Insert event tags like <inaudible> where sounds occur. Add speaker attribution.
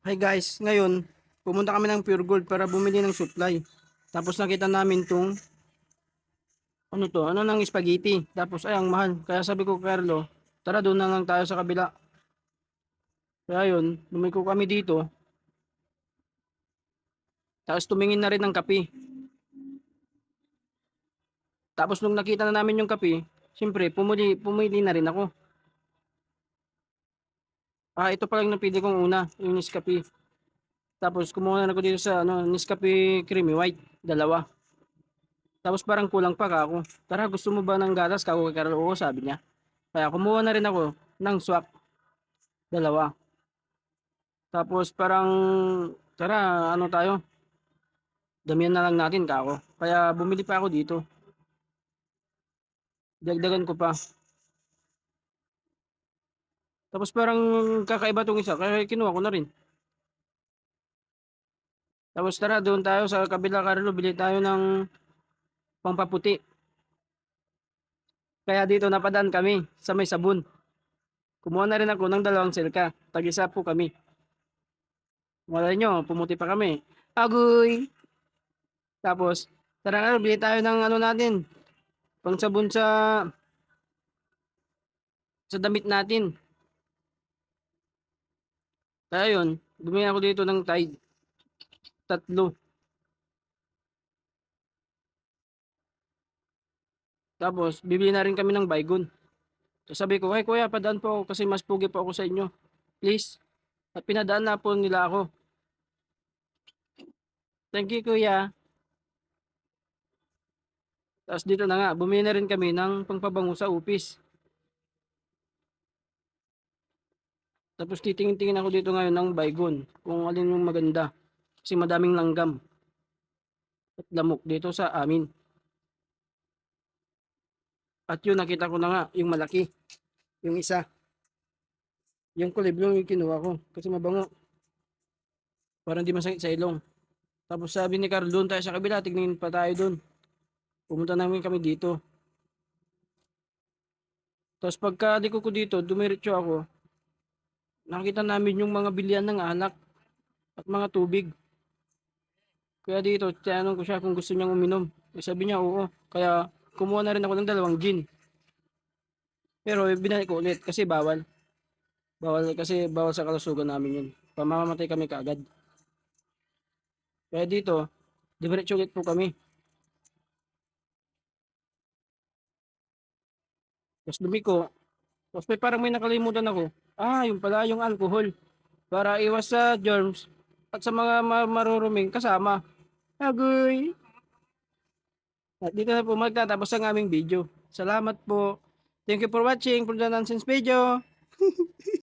Speaker 1: Hi guys, ngayon pumunta kami ng Pure Gold para bumili ng supply. Tapos nakita namin tong ano to, ano ng spaghetti. Tapos ay ang mahal. Kaya sabi ko Carlo, tara doon na lang tayo sa kabila. Kaya yun, lumiko kami dito. Tapos tumingin na rin ng kape. Tapos nung nakita na namin yung kape, siyempre pumuli, pumili na rin ako. Ah, ito pa lang napili kong una, yung Nescafe. Tapos kumuha na ako dito sa ano, Nescafe Creamy White, dalawa. Tapos parang kulang pa ka ako. Tara, gusto mo ba ng gatas? Kako kay Carlo, oo, sabi niya. Kaya kumuha na rin ako ng swak, dalawa. Tapos parang, tara, ano tayo? Damihan na lang natin, kako. Kaya bumili pa ako dito. Dagdagan ko pa. Tapos parang kakaiba tong isa, kaya kinuha ko na rin. Tapos tara, doon tayo sa kabila, Carlo, bili tayo ng pampaputi. Kaya dito napadaan kami sa may sabon. Kumuha na rin ako ng dalawang silka. Tag-isa po kami. Wala nyo, pumuti pa kami. Agoy! Tapos, tara Carlo, bili tayo ng ano natin. Pang sabon sa sa damit natin. Kaya yun, bumili ako dito ng Tide. Tatlo. Tapos, bibili na rin kami ng baygon. So, sabi ko, ay kuya, padaan po ako kasi mas pugi po ako sa inyo. Please. At pinadaan na po nila ako. Thank you, kuya. Tapos dito na nga, bumili na rin kami ng pangpabango sa upis. Tapos titingin-tingin ako dito ngayon ng baygon, kung alin yung maganda. Kasi madaming langgam at lamok dito sa amin. At yun, nakita ko na nga, yung malaki. Yung isa. Yung kulib yung kinuha ko. Kasi mabango. Parang di masakit sa ilong. Tapos sabi ni Carl, doon tayo sa kabila, tignan pa tayo doon. Pumunta namin kami dito. Tapos pagka di ko ko dito, dumiretso ako. Nakita namin yung mga bilian ng alak at mga tubig. Kaya dito, tinanong ko siya kung gusto niyang uminom. Eh, sabi niya, oo. Kaya kumuha na rin ako ng dalawang gin. Pero eh, binalik ko ulit kasi bawal. Bawal kasi bawal sa kalusugan namin yun. Pamamatay kami kaagad. Kaya dito, diretso ulit po kami. Tapos lumiko. Tapos may parang may nakalimutan ako. Ah, yung pala yung alcohol. Para iwas sa germs at sa mga ma- maruruming kasama. Agoy! At dito na po magtatapos ang aming video. Salamat po. Thank you for watching for the nonsense video. <laughs>